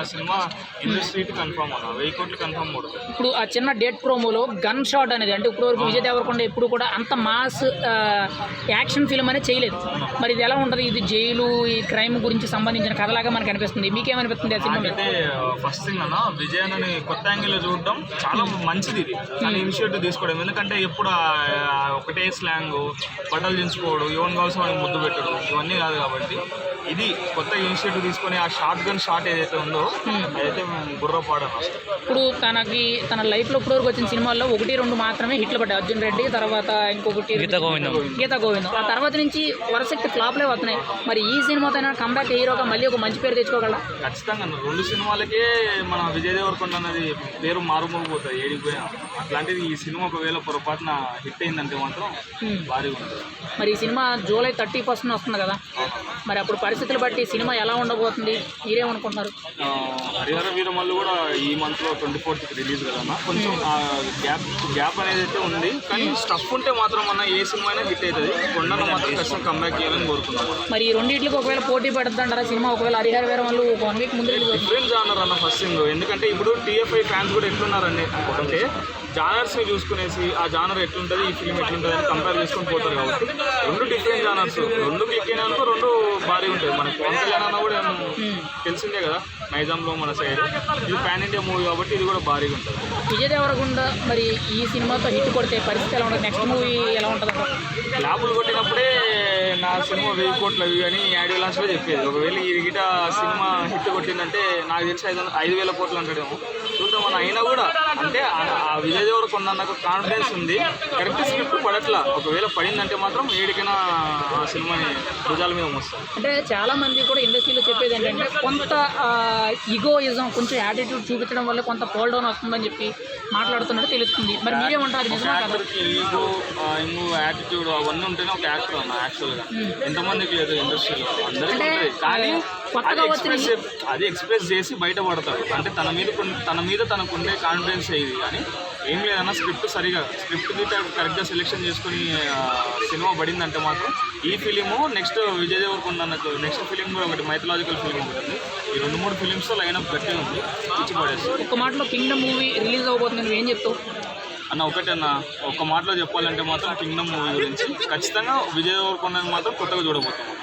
ఆ cinema industry confirm అన్న వెయ్యి కోట్లు కన్ఫర్మ్ ఇప్పుడు ఆ చిన్న డేట్ ప్రోమోలో గన్ షాట్ అనేది అంటే ఇప్పుడు వరకు విజయ్ దేవరకొండ ఎప్పుడు కూడా అంత మాస్ యాక్షన్ ఫిల్మ్ అనేది చేయలేదు. మరి ఇది ఎలా ఉంటుంది? ఇది జైలు ఈ క్రైమ్ గురించి సంబంధించిన కథలాగా మనకు అనిపిస్తుంది. మీకేమనిపిస్తుంది ఆ సినిమా నాకైతే ఫస్ట్ థింగ్ అన్న విజయ్ అన్నని కొత్త యాంగిల్లో చూడడం చాలా మంచిది ఇది. ఇనిషియేటివ్ తీసుకోవడం. ఎందుకంటే ఎప్పుడు ఒకటే స్లాంగ్ బట్టలు దించుకోవడం యోన్ కావాల్సిన ముద్దు పెట్టడం. ఇవన్నీ కాదు కాబట్టి. ఇది కొత్త ఇనిషియేటివ్ తీసుకొని ఆ షార్ట్ గన్ షాట్ ఏదైతే ఉందో అదైతే బుర్రపాడు అన్న అసలు. ఇప్పుడు తనకి తన లైఫ్లో ఇప్పుడు వరకు వచ్చిన సినిమాల్లో ఒకటి రెండు మాత్రమే హిట్లు పడ్డాయి. అర్జున్ రెడ్డి తర్వాత ఇంకొకటి గీత గోవిందం. గీత గోవిందం. ఆ తర్వాత నుంచి వరుసకి ఫ్లాప్లే వస్తున్నాయి. మరి ఈ సినిమాతో కంబ్యాక్ హీరోగా మళ్ళీ ఒక మంచి పేరు తెచ్చుకోగలరా ఖచ్చితంగా. అన్న. రెండు సినిమాలకే మన విజయ్ దేవరకొండ అన్నది పేరు మారుమోగిపోతుంది ఏడిపోయినా అట్లాంటిది ఈ సినిమా ఒకవేళ పొరపాటున హిట్ అయిందంటే మాత్రం. భారీగా ఉంటుంది. మరి ఈ సినిమా జూలై థర్టీ ఫస్ట్ వస్తుంది కదా. మరి అప్పుడు పరిస్థితులు బట్టి సినిమా ఎలా ఉండబోతుంది? మీరేమనుకుంటున్నారు? హరిహర వీరమల్లు కూడా ఈ మంత్లో ట్వంటీ ఫోర్త్ రిలీజ్ కదన్న కొంచెం గ్యాప్ గ్యాప్ అనేది అయితే ఉంది. కానీ స్టఫ్ ఉంటే మాత్రం అన్న ఏ సినిమా అయినా హిట్ అవుతుంది. కొండను మాత్రం ఖచ్చితంగా కంబ్యాక్ చేయాలని కోరుకున్నాం మరి ఈ రెండింటికి ఒకవేళ పోటీ పడుతుందంటారా? సినిమా ఒకవేళ హరిహర వేరే వాళ్ళు ఒక వన్ వీక్ ముందు డిఫరెంట్ జానర్ అన్న ఫస్ట్ థింగ్ ఎందుకంటే ఇప్పుడు టీఎఫ్ఐ ఫ్యాన్స్ కూడా ఎట్లున్నారండి అంటే జానర్స్ చూసుకునేసి ఆ జానర్ ఎట్లుంటుంది ఈ ఫిల్మ్ ఎట్లుంటుంది అని కంపేర్ చేసుకొని పోతారు కాబట్టి. రెండు డిఫరెంట్ జానర్స్. రెండు క్లిక్ అయినా రెండు భారీ ఉంటుంది. మనకి పవన్ కళ్యాణ్ అన్న కూడా తెలిసిందే కదా నైజాంలో మన సైడ్ ఇది పాన్ ఇండియా మూవీ కాబట్టి ఇది కూడా భారీగా ఉంటుంది. విజయ్ దేవరకొండ మరి ఈ సినిమాతో హిట్ కొడితే పరిస్థితి ఎలా ఉంటుంది? నెక్స్ట్ మూవీ ఎలా ఉంటుంది ల్యాబులు కొట్టినప్పుడే నా సినిమా వెయ్యి కోట్లు అవి అని యాడ్ లాస్ట్లో చెప్పేది. ఒకవేళ ఈ గిట సినిమా హిట్ కొట్టిందంటే నాకు తెలిసి ఐదు ఐదు వేల కోట్లు అంటాడేమో. చూద్దామని అయినా కూడా అంటే ఆ- విజయ్ దేవరకొండ నాకు కాన్ఫిడెన్స్ ఉంది. కరెక్ట్ స్క్రిప్ట్ పడట్లా. ఒకవేళ పడిందంటే మాత్రం ఏడికైనా ఆ సినిమాని భుజాల మీద మోస్తాను అంటే చాలా మంది కూడా ఇండస్ట్రీలో చెప్పేది ఏంటంటే కొంత ఈగోయిజం కొంచెం యాటిట్యూడ్ చూపించడం వల్ల కొంత పోల్ డౌన్ వస్తుందని చెప్పి మాట్లాడుతున్నట్టు తెలుస్తుంది. మరి మీరేమంటారు నిజమా కదా? ఈగో యాటిట్యూడ్ అవన్నీ ఉంటేనే ఒక యాక్టర్ అన్న యాక్చువల్గా ఎంతమందికి లేదు ఇండస్ట్రీలో. అందరికీ కానీ కొత్తగా అది వచ్చిన ఎక్స్ప్రెస్ అది ఎక్స్ప్రెస్ చేసి బయటపడతాడు అంటే తన మీద తన మీద తనకుండే కాన్ఫిడెన్స్ ఇది కానీ ఏం లేదన్న స్క్రిప్ట్ సరిగా స్క్రిప్ట్ గిట్ట కరెక్ట్గా సెలెక్షన్ చేసుకుని సినిమా పడిందంటే మాత్రం ఈ ఫిలిము నెక్స్ట్ విజయ్ దేవరకొండ నాకు నెక్స్ట్ ఫిలిం కూడా ఒకటి మైథలాజికల్ ఫిలిం ఉంటుంది ఈ రెండు మూడు ఫిలిమ్స్ లైనప్ గట్టిగా ఉంది. ఇచ్చి పడేస్తుంది. ఒక మాటలో కింగ్డమ్ మూవీ రిలీజ్ అవబోతుంది నువ్వు ఏం చెప్తావు? అన్న ఒకటే అన్న ఒక మాటలో చెప్పాలంటే మాత్రం కింగ్డమ్ మూవీ గురించి. ఖచ్చితంగా విజయ్ దేవరకొండని మాత్రం కొత్తగా చూడబోతున్నాం.